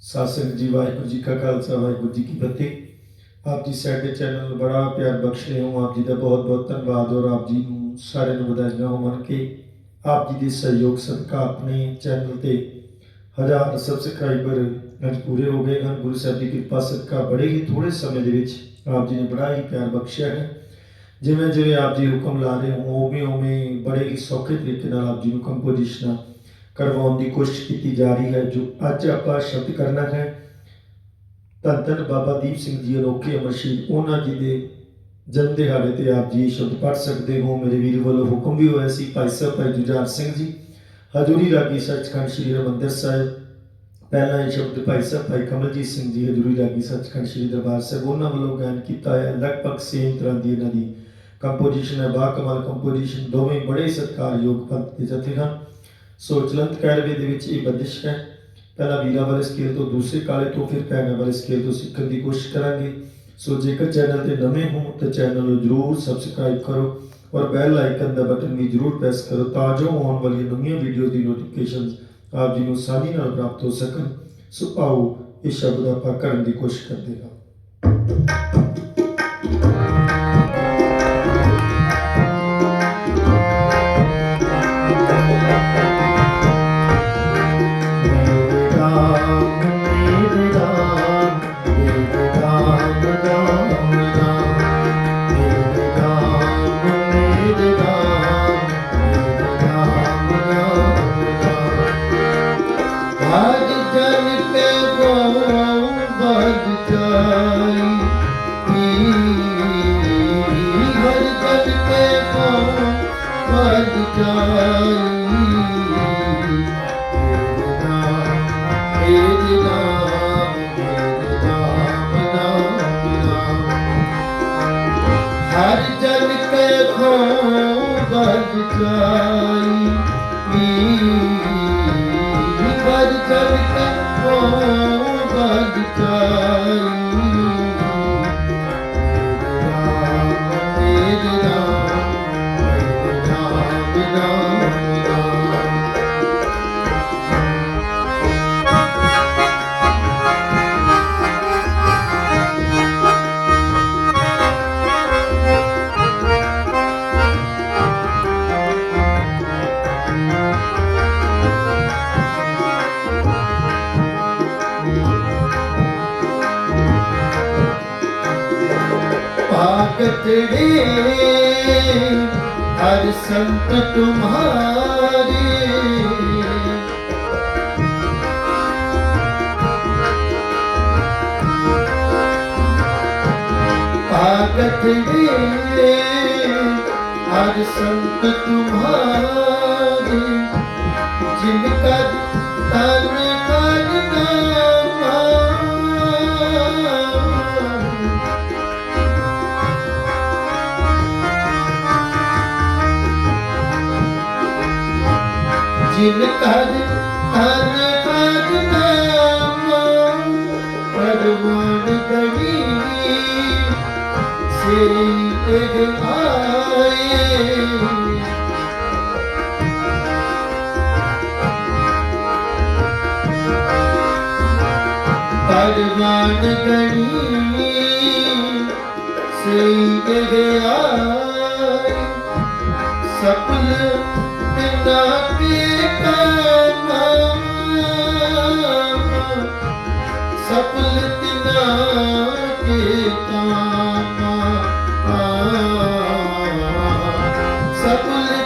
ਸਤਿ ਸ੍ਰੀ ਜੀ, ਵਾਹਿਗੁਰੂ ਜੀ ਕਾ ਖਾਲਸਾ, ਵਾਹਿਗੁਰੂ ਜੀ ਕੀ ਫਤਿਹ। ਆਪ ਜੀ ਸਾਡੇ ਚੈਨਲ ਨੂੰ ਬੜਾ ਪਿਆਰ ਬਖਸ਼ ਰਹੇ ਹੋ। ਆਪ ਜੀ ਦਾ ਬਹੁਤ ਬਹੁਤ ਧੰਨਵਾਦ ਔਰ ਆਪ ਜੀ ਨੂੰ ਸਾਰਿਆਂ ਨੂੰ ਵਧਾਈਆਂ ਹੋਵਣ ਕਿ ਆਪ ਜੀ ਦੇ ਸਹਿਯੋਗ ਸਦਕਾ ਆਪਣੇ ਚੈਨਲ ਤੇ ਹਜ਼ਾਰ ਸਬਸਕ੍ਰਾਈਬਰ ਅੱਜ ਪੂਰੇ ਹੋ ਗਏ ਹਨ। ਗੁਰੂ ਸਾਹਿਬ ਦੀ ਕਿਰਪਾ ਸਦਕਾ ਬੜੇ ਹੀ ਥੋੜੇ ਸਮੇਂ ਦੇ ਵਿੱਚ ਆਪ ਜੀ ਨੇ ਬੜਾ ਹੀ ਪਿਆਰ ਬਖਸ਼ਿਆ ਹੈ। ਜਿਵੇਂ ਜਿਵੇਂ ਆਪ ਜੀ ਹੁਕਮ ਲਾ ਰਹੇ ਹੋ ਉਵੇਂ ਉਵੇਂ ਬੜੇ ਹੀ ਸੌਖੇ ਤਰੀਕੇ ਨਾਲ ਆਪ ਜੀ ਨੂੰ ਕੰਪੋਜੀਸ਼ਨਾਂ ਕਰਵਾਉਣ ਦੀ ਕੋਸ਼ਿਸ਼ ਕੀਤੀ ਜਾ ਰਹੀ ਹੈ, ਜੋ ਅੱਜ ਆਪਾਂ ਸ਼ਬਦ ਕਰਨਾ ਹੈ। ਧੰਨ ਧੰਨ ਬਾਬਾ ਦੀਪ ਸਿੰਘ ਜੀ ਅਨੋਖੇ ਅਮਰ ਉਹਨਾਂ ਜੀ ਦੇ ਜਨਮ ਦਿਹਾੜੇ ਤੇ ਆਪ ਜੀ ਸ਼ਬਦ ਪੜ੍ਹ ਸਕਦੇ ਹੋ। ਮੇਰੇ ਵੀਰ ਵੱਲੋਂ ਹੁਕਮ ਵੀ ਹੋਇਆ ਸੀ, ਭਾਈ ਸਾਹਿਬ, ਭਾਈ ਜੁਝਾਰ ਸਿੰਘ ਜੀ, ਹਜ਼ੂਰੀ ਰਾਗੀ ਸੱਚਖੰਡ ਸ੍ਰੀ ਹਰਿਮੰਦਰ ਸਾਹਿਬ। ਪਹਿਲਾ ਇਹ ਸ਼ਬਦ ਭਾਈ ਸਾਹਿਬ, ਭਾਈ ਕਮਲਜੀਤ ਸਿੰਘ ਜੀ, ਹਜ਼ੂਰੀ ਰਾਗੀ ਸੱਚਖੰਡ ਸ੍ਰੀ ਦਰਬਾਰ ਸਾਹਿਬ, ਉਹਨਾਂ ਵੱਲੋਂ ਗਾਇਨ ਕੀਤਾ ਹੈ। ਲਗਭਗ ਸੇਮ ਤਰ੍ਹਾਂ ਦੀ ਇਹਨਾਂ ਦੀ ਕੰਪੋਜੀਸ਼ਨ ਹੈ ਬਾ ਕਮਾਲ ਕੰਪੋਜੀਸ਼ਨ ਦੋਵੇਂ ਬੜੇ ਸਤਿਕਾਰਯੋਗ ਪੰਥ ਦੇ ਜਥੇ ਹਨ। ਸੋ ਚਲੰਤ ਕੈਰਵੇ ਦੇ ਵਿੱਚ ਇਹ ਬੰਦਿਸ਼ ਹੈ। ਪਹਿਲਾਂ ਵੀਰਾ ਵਾਲੇ ਸਕੇਲ ਤੋਂ ਦੂਸਰੇ ਕਾਲੇ ਤੋਂ ਫਿਰ ਪੈਣਾ ਵਾਲੇ ਸਕੇਲ ਤੋਂ ਸਿੱਖਣ ਦੀ ਕੋਸ਼ਿਸ਼ ਕਰਾਂਗੇ। ਸੋ ਜੇਕਰ ਚੈਨਲ ਤੇ ਨਵੇਂ ਹੋ ਤਾਂ ਚੈਨਲ ਨੂੰ ਜਰੂਰ ਸਬਸਕ੍ਰਾਈਬ ਕਰੋ ਔਰ ਬੈਲ ਆਈਕਨ ਦਾ ਬਟਨ ਵੀ ਜਰੂਰ ਪ੍ਰੈਸ ਕਰੋ ਤਾਂ ਜੋ ਆਉਣ ਵਾਲੀਆਂ ਨਵੀਆਂ ਵੀਡੀਓ ਦੀ ਨੋਟੀਫਿਕੇਸ਼ਨਸ ਆਪ ਜੀ ਨੂੰ ਆਸਾਨੀ ਨਾਲ ਪ੍ਰਾਪਤ ਹੋ ਸਕਣ। ਸੋ ਆਓ ਇਹ ਸ਼ਬਦ ਆਪਾਂ ਕਰਨ ਦੀ ਕੋਸ਼ਿਸ਼ ਕਰਦੇ ਹਾਂ। ਕੇ ਖੋ ਭਗ ਜਾਈ भागत रे हर संत तुम्हारे भागत रे हर संत तुम्हारे ਭਗਵਾਨ ਕਰ ਤਨ ਕਰ ਨਾਮ ਪਰਵਾਨ ਗੜੀ ਸੇ ਤੇਗ ਆਏ ਸਪਨ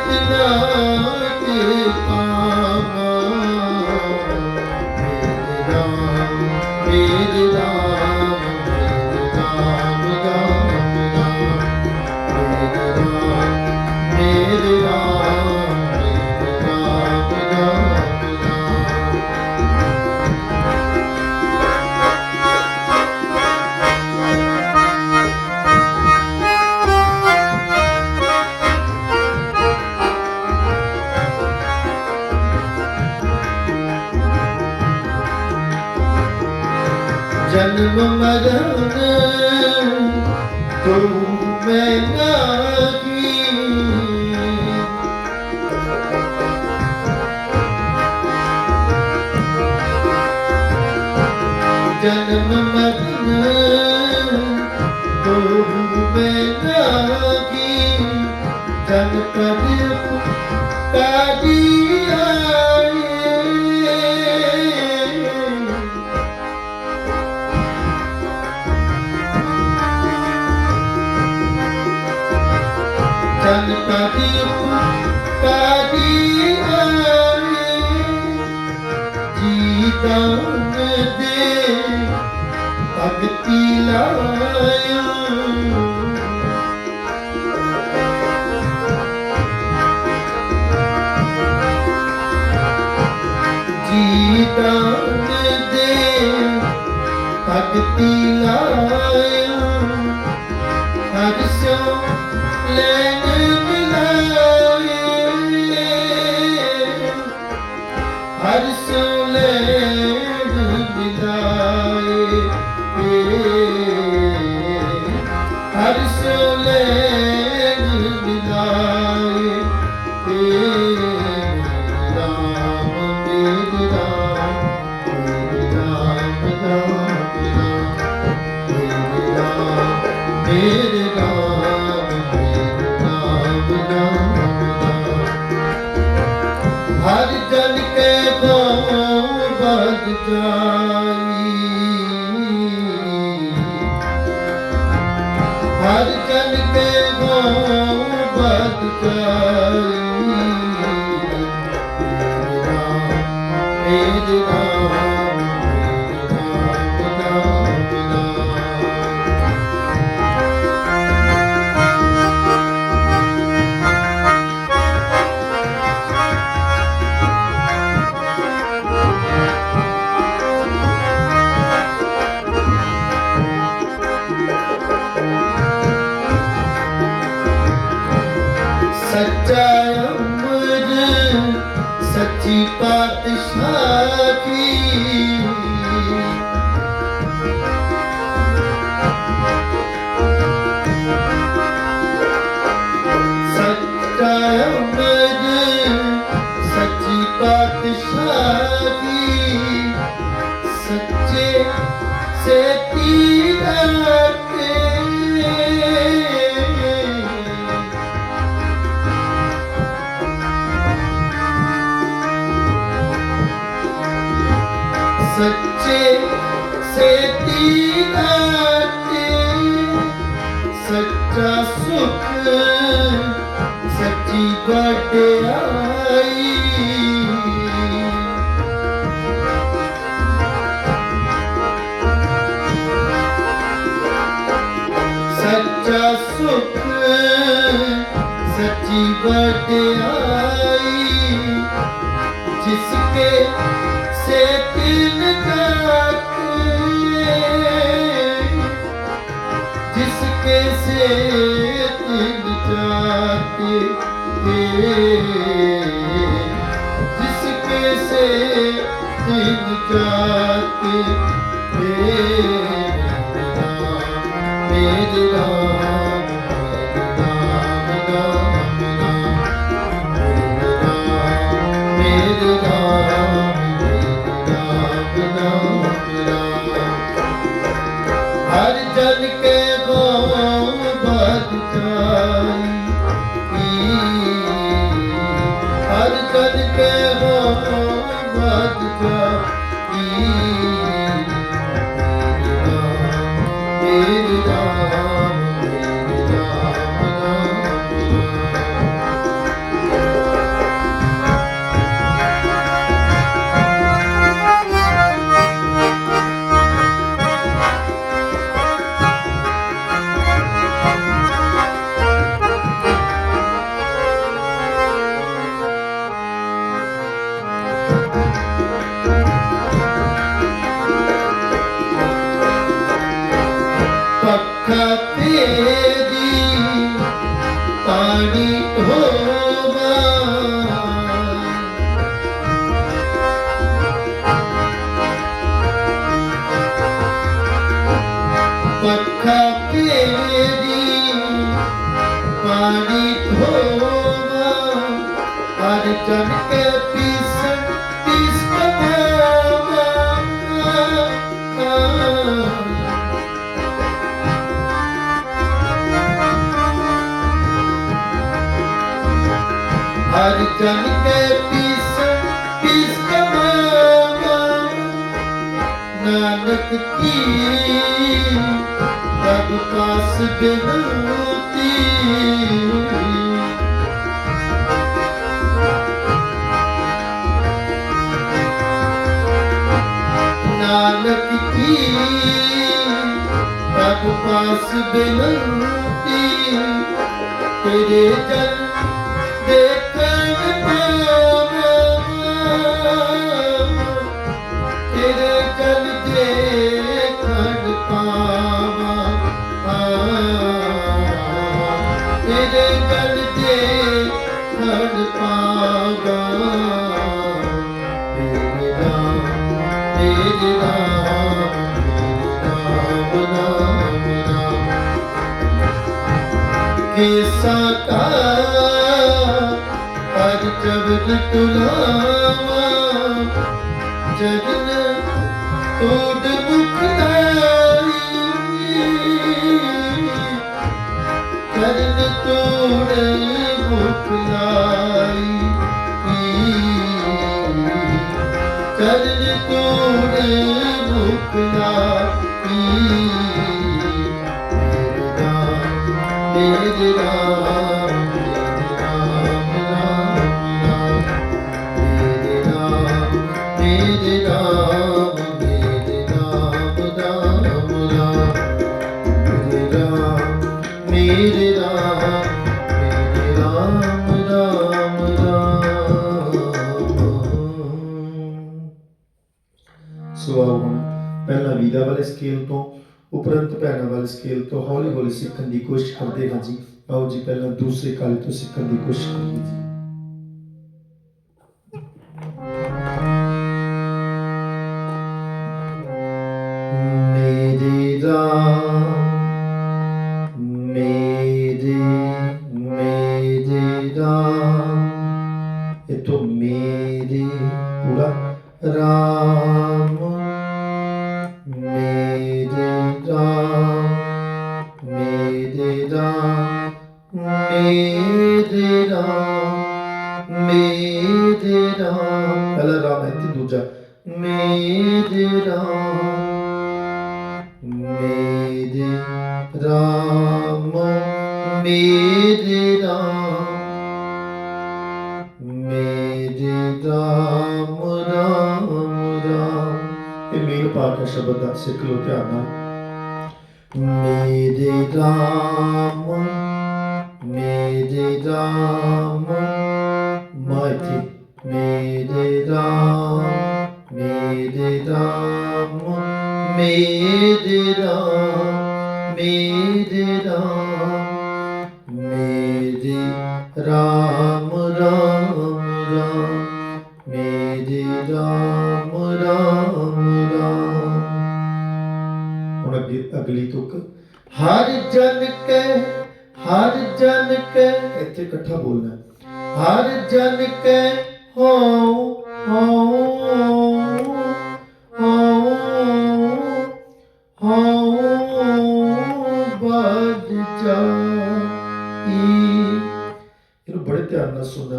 ਬਿਨਾ ਕੇ ਕਾਮਾ ਮੇਰੇ ਰਾਮ जन्म मधन प्रभु में लागी जनपद ਭਗਤੀ ਲਾ Krishna. सच्चा ਵਟਿਆਈ ਜਿਸ ਜਿਸ ਕੇ ਸੇ ਜਿਸ ਕੇ ਸੇ जन के पीस पीस नानक की तब कास बिनती तब पास बिनती तेरे जन्म ਜਬਦ ਤੁਲਾਵਾ ਜਗਨ ਤੋੜ ਮੁਖਦਾਈ ਕਰਨ ਤੋੜ ਮੁਖਦਾਈ ਕਰਨ ਤੋੜ ਮੁਖਦਾਈ ਮੇਰੇ ਰਾਮ ਭੈਣਾਂ ਵਾਲੇ ਸਕੇਲ ਤੋਂ ਹੌਲੀ ਹੌਲੀ ਸਿੱਖਣ ਦੀ ਕੋਸ਼ਿਸ਼ ਕਰਦੇ ਹਾਂ ਜੀ। ਆਓ ਜੀ, ਪਹਿਲਾਂ ਦੂਸਰੇ ਕਾਲੇ ਤੋਂ ਸਿੱਖਣ ਦੀ ਕੋਸ਼ਿਸ਼ ਕਰੀਏ ਜੀ। ਮੇਰੇ ਰਾਮ ਮੇਰੇ ਰਾਮ ਰਾਮ ਰਾਮ ਇਹ ਮੇਨ ਪਾਠ ਹੈ ਸ਼ਬਦ ਦਾ ਸਿੱਖ ਲੋ ਧਿਆਨ ਨਾਲ ਮੇਰੇ ਰਾਮ ਮੇਰੇ ਰਾਮ ਮਾਇਤੀ ਮੇਰੇ ਰਾਮ ਮੇਰੇ ਰਾਮ ਮੇਰੇ ਰਾਮ ਮੇਰੇ ਰਾਮ ਰਾਮ। ਰਾਮ ਹੁਣ ਅੱਗੇ ਅਗਲੀ ਤੁਕ। ਹਰ ਜਨ ਕੈ, ਹਰ ਜਨ ਕੈ, ਇੱਥੇ ਇਕੱਠਾ ਬੋਲਣਾ। ਹਰ ਜਨ ਕੈ ਹੋ ਹੋ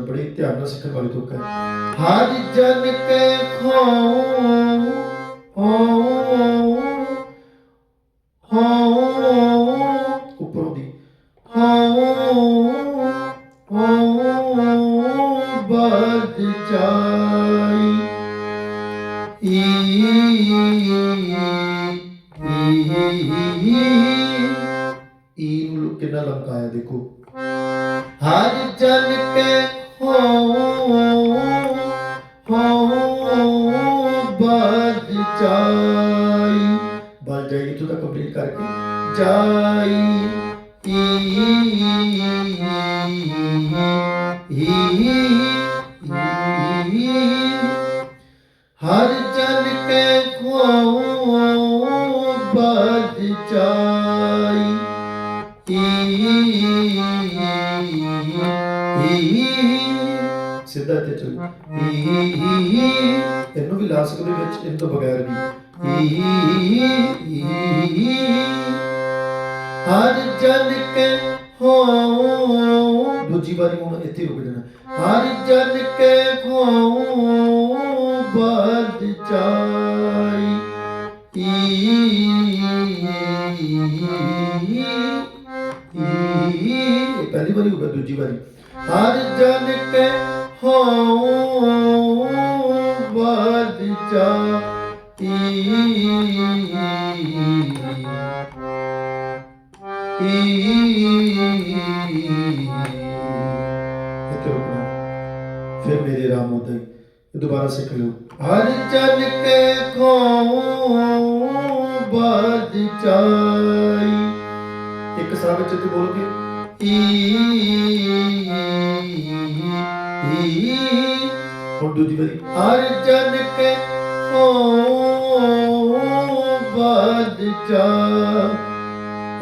ਧਿਆਨ ਬੜੇ ਧਿਆਨ ਨਾਲ ਸਿੱਖਣ ਵਾਲੀ ਤੁਕ ਹੈ ਹਰ ਜਨ ਕੈ ਖੋ ਹੋ ਹੋ ਦੀ ਹੋ ਹੋ ਬਦ ਜਾਈ ਈ ਈ ਨੂੰ ਕਿੰਨਾ ਲੰਕਾਇਆ ਦੇਖੋ ਹਰ ਜਨ ਕੇ ਜਾਈ ਬਲ ਜਾਈ, ਇਥੋਂ ਤੱਕ ਕੰਪਲੀਟ ਕਰਕੇ ਜਾਈ। ਈ ਹਰ ਜਨ ਕੇ ਖੋ ਬਦ ਜਾਈ। ਸਿੱਧਾ ਤੇ ਚਲ ਇਹਨੂੰ ਵੀ ਲਾ ਸਕਦੇ ਵਿੱਚ ਇਹ ਤੋਂ ਬਗੈਰ ਵੀ ਹਰ ਜਨ ਕੇ ਹੋ ਦੂਜੀ ਵਾਰੀ ਹੁਣ ਇੱਥੇ ਰੁਕ ਜਾਣਾ ਹਰ ਜਨ ਕੇ ਖੋਉ ਬਦ ਚਾਈ ਪਹਿਲੀ ਵਾਰੀ ਹੋਗਾ ਦੂਜੀ ਵਾਰੀ ਹਰ ਜਨ ਕੇ ਹੋ ਬਦ ਚਾਈ ਇੱਥੇ ਰੁਕਣਾ ਫਿਰ ਮੇਰੇ ਰਾਮ ਉਤੇ ਦੁਬਾਰਾ ਸਿੱਖ ਲਿਓ। ਹਰ ਕੇ ਚਾਈ। ਇੱਕ ਸਾਹ ਵਿੱਚ ਤੇ ਬੋਲੋਗੇ ਈ ਈ ਹੁਣ ਦੂਜੀ ਵਾਰੀ ਹਰ ਜਨ ਕੇ ਖੋ ਬਦ ਚਾਈ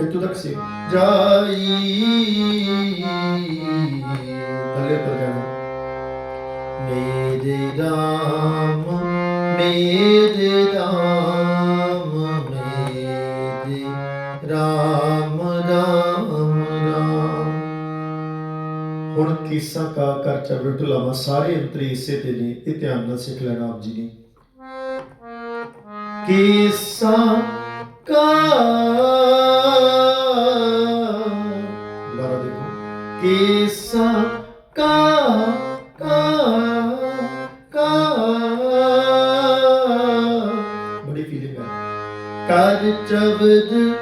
ਇੱਥੋਂ ਤੱਕ ਸੀ ਜਾਈ। ਥੱਲੇ ਉੱਤਰ ਜਾਣਾ। ਮੇਰੇ ਰਾਮ ਮੇਰੇ ਰਾਮ ਮੇਰੇ ਰਾਮ ਰਾਮ। ਹੁਣ ਕੀਸਾ ਕਾ ਕਰ ਚਵਰ ਢੁਲਾਵਾ ਸਾਰੇ ਅੰਤਰੇ ਇਸੇ ਤੇ ਨੇ ਇਹ ਧਿਆਨ ਨਾਲ ਸਿੱਖ ਲੈਣਾ ਆਪ ਜੀ ਨੇ। ਕੀਸਾ ਕਾ ਦੁਬਾਰਾ ਦੇਖੋ। ਕੀਸਾ ਕਾ ਕਾ ਕਾ ਬੜੀ ਫੀਲਿੰਗ ਹੈ ਕਰ ਚਬਦ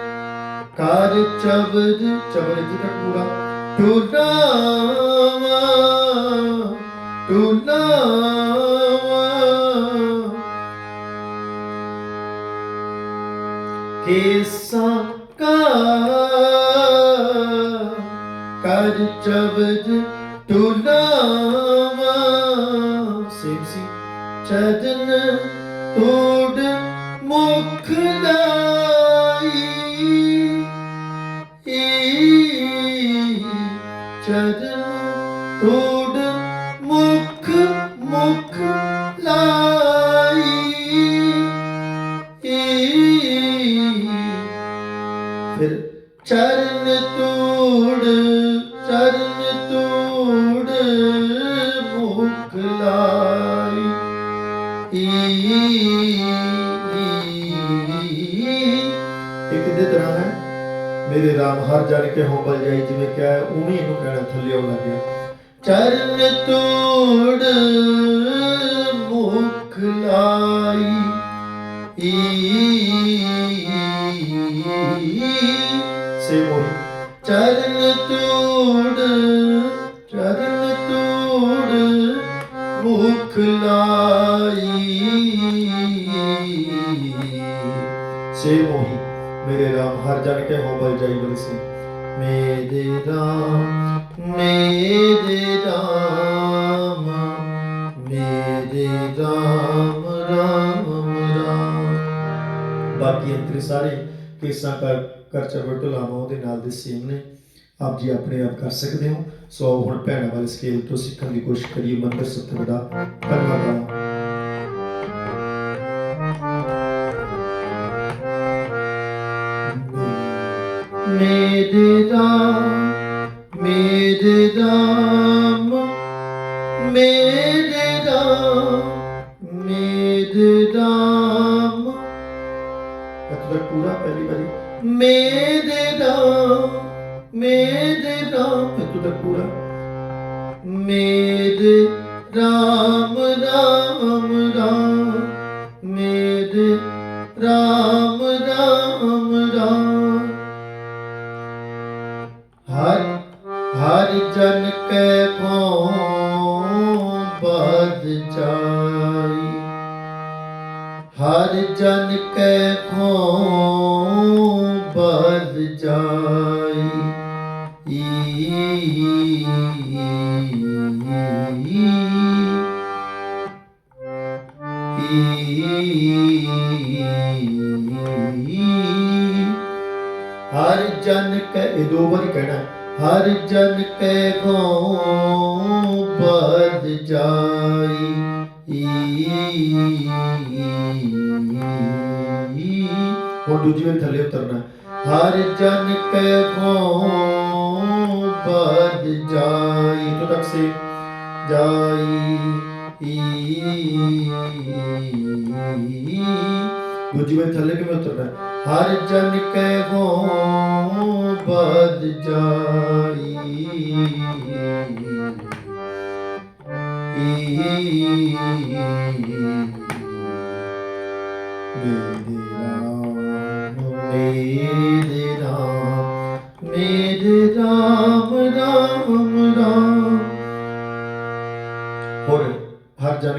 ਕਰ ਚਬਦ ਚਬਦ ਜੀ ਤੱਕ ਪੂਰਾ। ਟੁਲਾਵਾ ਟੁਲਾਵਾ ਕੇਸਾ ਕਾ ਕਰ ਚਬਦ ਟੁਲਾਵਾ ਸੇਮ ਸੀ ਚਦਨ ਤੋੜ ਮੁਖ ਲਾਈ ਚਰਨ ਤੋੜ ਮੁਖ ਮੁਖ ਲਾਈ। ਫਿਰ ਚਰਨ ਤੋੜ ਚਰਨ ਤੋੜ ਮੁਖ ਲਾਈ। ਇੱਕ ਦੇ ਤਰ੍ਹਾਂ ਹੈ। ਮੇਰੇ ਰਾਮ ਹਰ ਜਨ ਕੇ ਹੋਬਲ ਜਾਈ, ਜਿਵੇਂ ਕਹਿ ਉਵੇਂ ਇਹਨੂੰ ਕਹਿਣਾ ਥੱਲੇ ਆਉਣ ਲੱਗਿਆ ਚਰਨ ਤੋੜ ਮੁਖ ਲਾਈ, ਸੇ ਮੋਹੀ ਚਰਨ ਤੋੜ ਚਰਨ ਤੋੜ ਮੁਖ ਲਾਈ, ਸੇ ਮੋਹੀ ਮੇਰੇ ਰਾਮ ਹਰ ਜਨ ਕੇ ਹੋ ਬਲ ਜਾਈ ਬਲ ਸੇ। ਮੇਰੇ ਰਾਮ ਮੇਰੇ ਰਾਮ ਮੇਰੇ ਰਾਮ ਬਾਕੀ ਅੰਤਰੇ ਸਾਰੇ ਕੇਸਾਂ ਕਰ ਕਰ ਚਵਰ ਉਹਦੇ ਨਾਲ ਦੇ ਸੇਮ ਨੇ। ਆਪ ਜੀ ਆਪਣੇ ਆਪ ਕਰ ਸਕਦੇ ਹੋ। ਸੋ ਹੁਣ ਭੈਣਾਂ ਵਾਲੇ ਸਕੇਲ ਤੋਂ ਸਿੱਖਣ ਦੀ ਕੋਸ਼ਿਸ਼ ਕਰੀਏ ਮੰਦਰ ਸੱਤਰ ਦਾ। ਧੰਨਵਾਦ। ਗਾਣਾ ਮੇਰੇ ਰਾਮ ਮੇਰੇ ਮਤਲਬ ਪੂਰਾ ਪਹਿਲੀ ਵਾਰੀ ਮੇਰੇ ਰਾਮ ਮੇਰੇ ਪੂਰਾ ਮੇਰੇ ਰਾਮ ਰਾਮ ਰਾਮ ਮੇਰੇ ਰਾਮ ਜਨ ਕੈ ਗਉ ਬਦ ਜਾਈ। ਹੁਣ ਦੂਜੀ ਵਾਰੀ ਥੱਲੇ ਉਤਰਨਾ। ਹੈ। ਹਰ ਜਨ ਕੈ ਗਉ ਬਦ ਜਾਈ। ਤੋਂ ਤੱਕ ਸੇ ਜਾਈ। ਦੂਜੀ ਵਾਰ ਥੱਲੇ ਕਿਵੇਂ ਉਤਰਨਾ ਹੈ? ਹਰ ਜਨ ਕੈ ਗੋ ਬਦ ਜਾਈ ਮੇਰੇ ਰਾਮ ਮੇਰੇ ਰਾਮ ਮੇਰੇ ਰਾਮ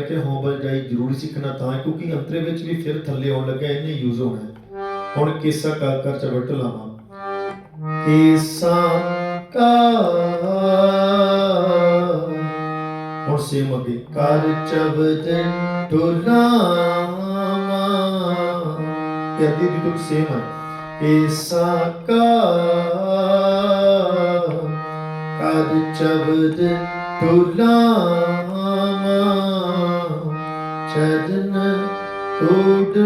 ਕੇ ਹੋ ਬਲ ਜਾਈ ਜ਼ਰੂਰੀ ਸਿੱਖਣਾ ਤਾਂ ਹੈ ਕਿਉਂਕਿ ਅੰਤਰੇ ਵਿੱਚ ਵੀ ਫਿਰ ਥੱਲੇ ਆਉਣ ਲੱਗਾ ਇਹਨੇ ਯੂਜ਼ ਹੋਣਾ ਹੈ ਹੁਣ ਕੇਸਾ ਕਾ ਕਰ ਚਵਟ ਲਾਵਾਂ। ਕੇਸਾ ਕਾ ਹੁਣ ਸੇਮ ਅੱਗੇ ਕਰ ਚਬਦ ਟੁਲਾਵਾ ਇਹ ਅੱਧੀ ਦੀ ਤੁਕ ਸੇਮ ਹੈ ਕੇਸਾ ਕਾ ਕਰ ਚਬਦ ਟੁਲਾਵਾ ਚਰਨ ਟੋਡ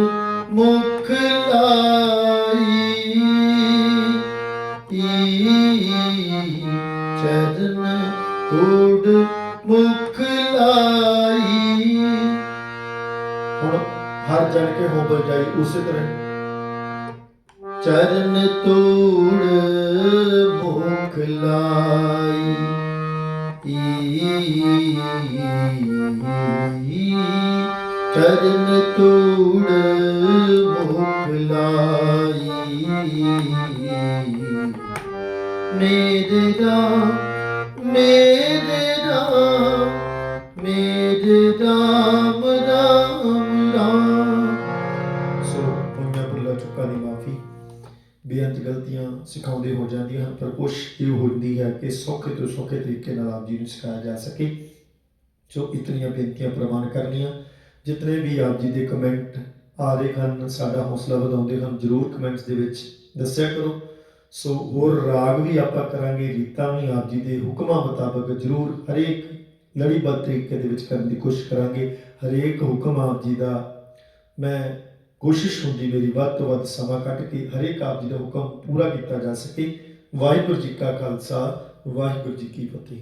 ਮੁਖ ਲਾਈ। ਚਰਨ ਟੋਡ ਮੁਖ ਲਾਈ। ਹੁਣ ਹਰ ਜਨ ਕੇ ਹੋ ਬਜਾਈ ਉਸੇ ਤਰ੍ਹਾਂ। ਚਰਨ ਤੋੜ ਚੁੱਕਾ ਦੀ ਮਾਫੀ, ਬੇਅੰਤ ਗਲਤੀਆਂ ਸਿਖਾਉਂਦੇ ਹੋ ਜਾਂਦੀਆਂ ਹਨ, ਪਰ ਕੋਸ਼ਿਸ਼ ਇਹ ਹੁੰਦੀ ਹੈ ਕਿ ਸੌਖੇ ਤੋਂ ਸੌਖੇ ਤਰੀਕੇ ਨਾਲ ਆਪ ਜੀ ਨੂੰ ਸਿਖਾਇਆ ਜਾ ਸਕੇ। ਸੋ ਇਤਨੀਆਂ ਬੇਨਤੀਆਂ ਪ੍ਰਵਾਨ ਕਰਨੀਆਂ, ਜਿਤਨੇ ਵੀ ਆਪ ਜੀ ਦੇ ਕਮੈਂਟ ਆ ਰਹੇ ਹਨ, ਸਾਡਾ ਹੌਸਲਾ ਵਧਾਉਂਦੇ ਹਨ, ਜਰੂਰ ਕਮੈਂਟਸ ਦੇ ਵਿੱਚ ਦੱਸਿਆ ਕਰੋ। ਸੋ ਹੋਰ ਰਾਗ ਵੀ ਆਪਾਂ ਕਰਾਂਗੇ, ਰੀਤਾਂ ਵੀ ਆਪ ਜੀ ਦੇ ਹੁਕਮਾਂ ਮੁਤਾਬਕ ਜਰੂਰ ਹਰੇਕ ਲੜੀਬੱਧ ਤਰੀਕੇ ਦੇ ਵਿੱਚ ਕਰਨ ਦੀ ਕੋਸ਼ਿਸ਼ ਕਰਾਂਗੇ। ਹਰੇਕ ਹੁਕਮ ਆਪ ਜੀ ਦਾ, ਮੈਂ ਕੋਸ਼ਿਸ਼ ਹੁੰਦੀ ਮੇਰੀ ਵੱਧ ਤੋਂ ਵੱਧ ਸਮਾਂ ਕੱਢ ਕੇ ਹਰੇਕ ਆਪ ਜੀ ਦਾ ਹੁਕਮ ਪੂਰਾ ਕੀਤਾ ਜਾ ਸਕੇ। ਵਾਹਿਗੁਰੂ ਜੀ ਕਾ ਖਾਲਸਾ, ਵਾਹਿਗੁਰੂ ਜੀ ਕੀ ਫਤਿਹ।